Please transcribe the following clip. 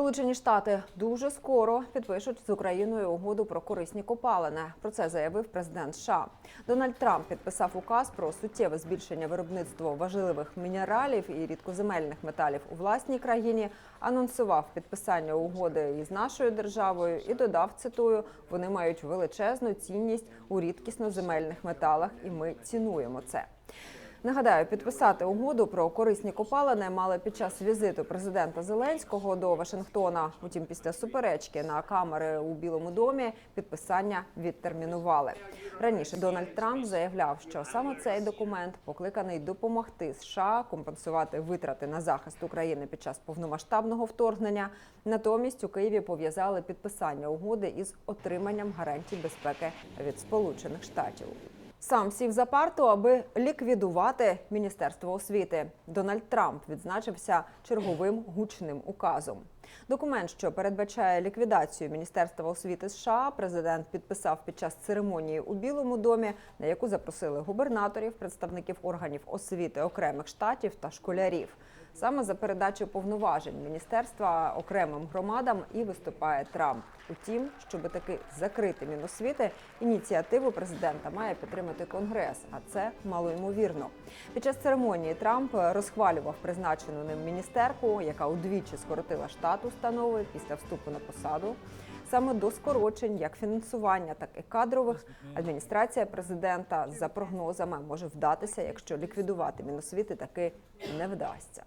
Сполучені Штати дуже скоро підпишуть з Україною угоду про корисні копалини. Про це заявив президент США. Дональд Трамп підписав указ про суттєве збільшення виробництва важливих мінералів і рідкоземельних металів у власній країні. Анонсував підписання угоди із нашою державою і додав цитую: вони мають величезну цінність у рідкісноземельних металах, і ми цінуємо це. Нагадаю, підписати угоду про корисні копалини мали під час візиту президента Зеленського до Вашингтона. Утім, після суперечки на камери у Білому домі підписання відтермінували. Раніше Дональд Трамп заявляв, що саме цей документ покликаний допомогти США компенсувати витрати на захист України під час повномасштабного вторгнення. Натомість у Києві пов'язали підписання угоди із отриманням гарантій безпеки від Сполучених Штатів. Сам сів за парту, аби ліквідувати міністерство освіти. Дональд Трамп відзначився черговим гучним указом. Документ, що передбачає ліквідацію міністерства освіти США, президент підписав під час церемонії у Білому домі, на яку запросили губернаторів, представників органів освіти окремих штатів та школярів. Саме за передачу повноважень міністерства окремим громадам і виступає Трамп. Утім, щоб таки закрити міносвіти, ініціативу президента має підтримати конгрес, а це малоймовірно. Під час церемонії Трамп розхвалював призначену ним міністерку, яка удвічі скоротила штат установи після вступу на посаду. Саме до скорочень, як фінансування, так і кадрових, адміністрація президента за прогнозами може вдатися, якщо ліквідувати міносвіти таки не вдасться.